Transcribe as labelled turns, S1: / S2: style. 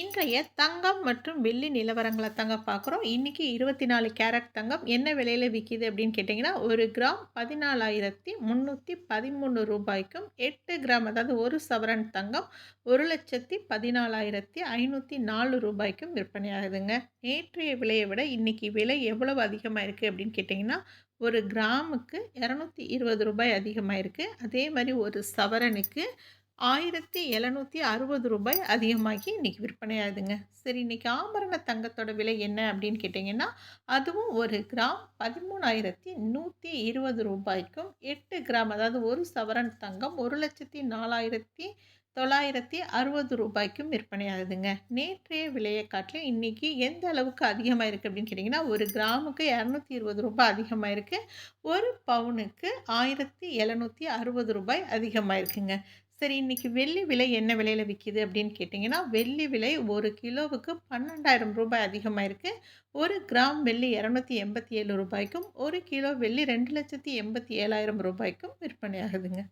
S1: இன்றைய தங்கம் மற்றும் வெள்ளி நிலவரங்களை தாங்க பார்க்குறோம். இன்றைக்கி இருபத்தி நாலு கேரட் தங்கம் என்ன விலையில் விற்கிது அப்படின்னு கேட்டிங்கன்னா ஒரு கிராம் பதினாலாயிரத்தி முந்நூற்றி பதிமூணு ரூபாய்க்கும் எட்டு கிராம் அதாவது ஒரு சவரன் தங்கம் ஒரு லட்சத்தி பதினாலாயிரத்தி ஐநூற்றி நாலு ரூபாய்க்கும் விற்பனையாகுதுங்க. நேற்றைய விலையை விட இன்றைக்கி விலை எவ்வளவு அதிகமாக இருக்குது அப்படின்னு கேட்டிங்கன்னா ஒரு கிராமுக்கு இரநூத்தி இருபது ரூபாய் அதிகமாக இருக்குது அதே மாதிரி ஒரு சவரனுக்கு ஆயிரத்தி எழுநூற்றி அறுபது ரூபாய் அதிகமாகி இன்றைக்கி விற்பனையாகுதுங்க சரி இன்றைக்கி ஆபரண தங்கத்தோட விலை என்ன அப்படின்னு கேட்டிங்கன்னா அதுவும் ஒரு கிராம் பதிமூணாயிரத்தி நூற்றி இருபது ரூபாய்க்கும் எட்டு கிராம் அதாவது ஒரு சவரன் தங்கம் ஒரு லட்சத்தி நாலாயிரத்தி தொள்ளாயிரத்தி அறுபது ரூபாய்க்கும் விற்பனையாகுதுங்க நேற்றைய விலையை காட்டிலும் இன்றைக்கி எந்த அளவுக்கு அதிகமாக இருக்குது அப்படின்னு கேட்டிங்கன்னா ஒரு கிராமுக்கு இரநூத்தி இருபது ரூபாய் அதிகமாக இருக்குது ஒரு பவுனுக்கு ஆயிரத்தி எழுநூற்றி அறுபது ரூபாய் அதிகமாக இருக்குங்க. சரி இன்றைக்கி வெள்ளி விலை என்ன விலையில் விற்கிது அப்படின்னு கேட்டிங்கன்னா வெள்ளி விலை ஒரு கிலோவுக்கு பன்னெண்டாயிரம் ரூபாய் அதிகமாக இருக்குது ஒரு கிராம் வெள்ளி இரநூத்தி எண்பத்தி ஏழு ரூபாய்க்கும் ஒரு கிலோ வெள்ளி ரெண்டு லட்சத்தி எண்பத்தி ஏழாயிரம் ரூபாய்க்கும் விற்பனை ஆகுதுங்க.